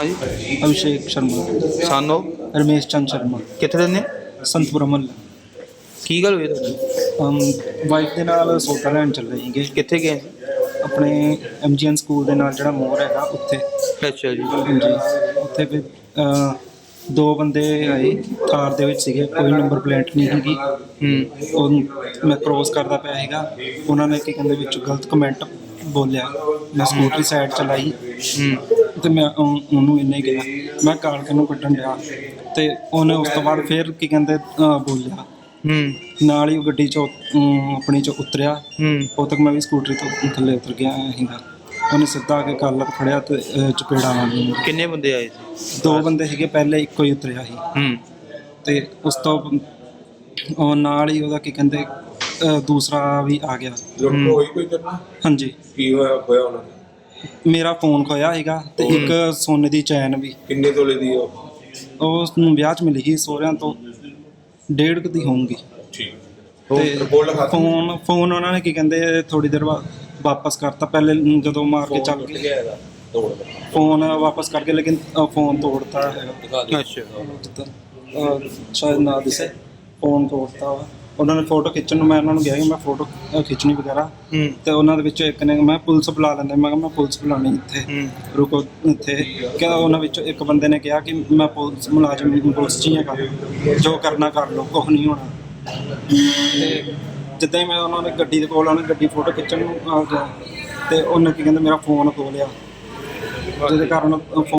ਹਾਂਜੀ। ਅਭਿਸ਼ੇਕ ਸ਼ਰਮਾ। ਸਾਨੋ। ਰਮੇਸ਼ ਚੰਦ ਸ਼ਰਮਾ। ਕਿੱਥੇ ਰਹਿੰਦੇ? ਸੰਤਪੁਰ ਮਹੱਲਾ ਕੀ ਗੱਲ ਹੋਈ ਤੁਹਾਡੀ? ਅਮ ਵਾਈਫ ਦੇ ਨਾਲ ਸੋਟਾ ਲੈਣ ਚੱਲੇ ਸੀਗੇ ਕਿੱਥੇ ਗਏ? ਸੀ? ਆਪਣੇ ਐਮਜੀਐਨ ਸਕੂਲ ਦੇ ਨਾਲ ਜਿਹੜਾ ਮੋਰ ਹੈਗਾ ਉੱਥੇ। ਅੱਛਾ ਜੀ। ਹਾਂਜੀ। ਉੱਥੇ ਫਿਰ ਅਹ, ਦੋ ਬੰਦੇ ਆਏ ਥਾਰ ਦੇ ਵਿੱਚ ਸੀਗੇ। ਕੋਈ ਨੰਬਰ ਪਲੇਟ ਨਹੀਂ ਸੀਗੀ। ਹੂੰ। ਉਹ ਮੈਂ ਕ੍ਰੋਸ ਕਰਦਾ ਪਿਆ ਸੀਗਾ। ਉਹਨਾਂ ਨੇ ਕੀ ਕਹਿੰਦੇ ਵਿੱਚ ਗਲਤ ਕਮੈਂਟ ਬੋਲਿਆ। ਮੈਂ ਸਕੂਟਰੀ ਸਾਈਡ ਚਲਾਈ। ਹੂੰ। ਤੇ ਮੈਂ ਉਹ- ਉਹਨੂੰ ਇੰਨੇ ਕਿਹਾ। ਮੈਂ ਕਾਲ ਕੇ ਨੂੰ ਕੱਢਣ ਲਿਆ ਤੇ ਉਹਨੇ ਉਸ ਤੋਂ ਬਾਅਦ ਫਿਰ ਕੀ ਕਹਿੰਦੇ ਅਹ, ਬੋਲਿਆ। ਹੂੰ। ਨਾਲ ਹੀ ਉਹ ਗੱਡੀ ਚੋਂ ਅਮ, ਆਪਣੀ ਚੋਂ ਉਤਰਿਆ। ਹੂੰ। ਉਦੋਂ ਤੱਕ ਮੈਂ ਵੀ ਸਕੂਟਰੀ ਤੋਂ ਥੱਲੇ ਉਤਰ ਗਿਆ ਸੀਗਾ। ਉਹਨੇ ਸਿੱਧਾ ਆ ਕੇ ਕਾਲਰ ਫੜਿਆ ਤੇ ਅਹ, ਚਪੇੜਾ ਮਾਰੀ ਕਿੰਨੇ ਬੰਦੇ ਆਏ ਸੀ? ਦੋ ਬੰਦੇ ਸੀਗੇ ਪਹਿਲੇ ਇੱਕੋ ਹੀ ਉਤਰਿਆ ਸੀ। ਹੂੰ। ਤੇ ਉਸ ਤੋਂ ਉਹ ਨਾਲ ਹੀ ਉਹਦਾ ਕੀ ਕਹਿੰਦੇ ਅਹ, ਦੂਸਰਾ ਵੀ ਆ ਗਿਆ। ਲੁੱਟ ਹੋਈ ਕੋਈ ਕਰਨਾ ਹਾਂਜੀ। ਕੀ ਹੋਇਆ ਹੋਇਆ ਉਹਨਾਂ ਦਾ? ਮੇਰਾ ਫੋਨ ਖੋਇਆ ਸੀਗਾ ਤੇ ਇੱਕ ਸੋਨੇ ਦੀ ਚੈਨ ਵੀ। ਕਿੰਨੇ ਤੋਲੇ ਦੀ ਉਹ? ਉਹ ਉਸ ਨੂੰ ਵਿਆਹ 'ਚ ਮਿਲੀ ਸੀ ਸਹੁਰਿਆਂ ਤੋਂ ਡੇਢ ਕੁ ਦੀ ਹੋਊਗੀ। ਠੀਕ। ਤੇ ਰਿਪੋਰਟ ਲਿਖਾ ਦਿੱਤੀ? ਫੋਨ ਫੋਨ ਉਹਨਾਂ ਨੇ ਕੀ ਕਹਿੰਦੇ ਥੋੜੀ ਦੇਰ ਬਾਅਦ ਵਾਪਸ ਕਰਤਾ। ਪਹਿਲੇ ਜਦੋਂ ਮਾਰ ਕੇ ਚੱਲ ਗਏ। ਇਹਦਾ ਤੋੜ ਦਾ ਫੋਨ ਵਾਪਸ ਕਰਕੇ ਲੇਕਿਨ ਅ, ਫੋਨ ਤੋੜਤਾ ਹੈਗਾ। ਅੱਛਾ। ਅ, ਸ਼ਾਇਦ ਨਾ ਦਿਸੇ। ਫੋਨ ਤੋੜਤਾ ਵਾ। ਉਹਨਾਂ ਨੇ ਫੋਟੋ ਖਿੱਚਣ ਨੂੰ ਮੈਂ ਉਹਨਾਂ ਨੂੰ ਕਿਹਾ ਕਿ ਮੈਂ ਫੋਟੋ ਖਿੱਚਣੀ ਵਗੈਰਾ। ਹੂੰ। ਤੇ ਉਹਨਾਂ ਦੇ ਵਿੱਚੋਂ ਇੱਕ ਨੇ ਮੈਂ ਪੁਲਿਸ ਬੁਲਾ ਲੈਂਦਾ ਮੈਂ ਕਿਹਾ ਮੈਂ ਪੁਲਿਸ ਬੁਲਾਣੀ ਇੱਥੇ। ਰੁਕੋ ਇੱਥੇ। ਕਿ ਉਹਨਾਂ ਵਿੱਚੋਂ ਇੱਕ ਬੰਦੇ ਨੇ ਕਿਹਾ ਕਿ ਮੈਂ ਪੁਲਿਸ ਮੁਲਾਜ਼ਮ ਪੁਲਿਸ ਚ ਹੀ ਹੈਗਾ। ਜੋ ਕਰਨਾ ਕਰ ਲਓ ਕੁਛ ਨਹੀਂ ਹੋਣਾ। ਤੇ ਜਿੱਦਾਂ ਹੀ ਮੈਂ ਉਹਨਾਂ ਨੇ ਗੱਡੀ ਦੇ ਕੋਲ ਉਹਨੇ ਗੱਡੀ ਫੋਟੋ ਖਿੱਚਣ ਨੂੰ ਆ ਗਿਆ। ਤੇ ਉਹਨੇ ਕੀ ਕਹਿੰਦੇ ਮੇਰਾ ਫੋਨ ਖੋਹ ਲਿਆ। ਜਿਹਦੇ ਕਾਰਨ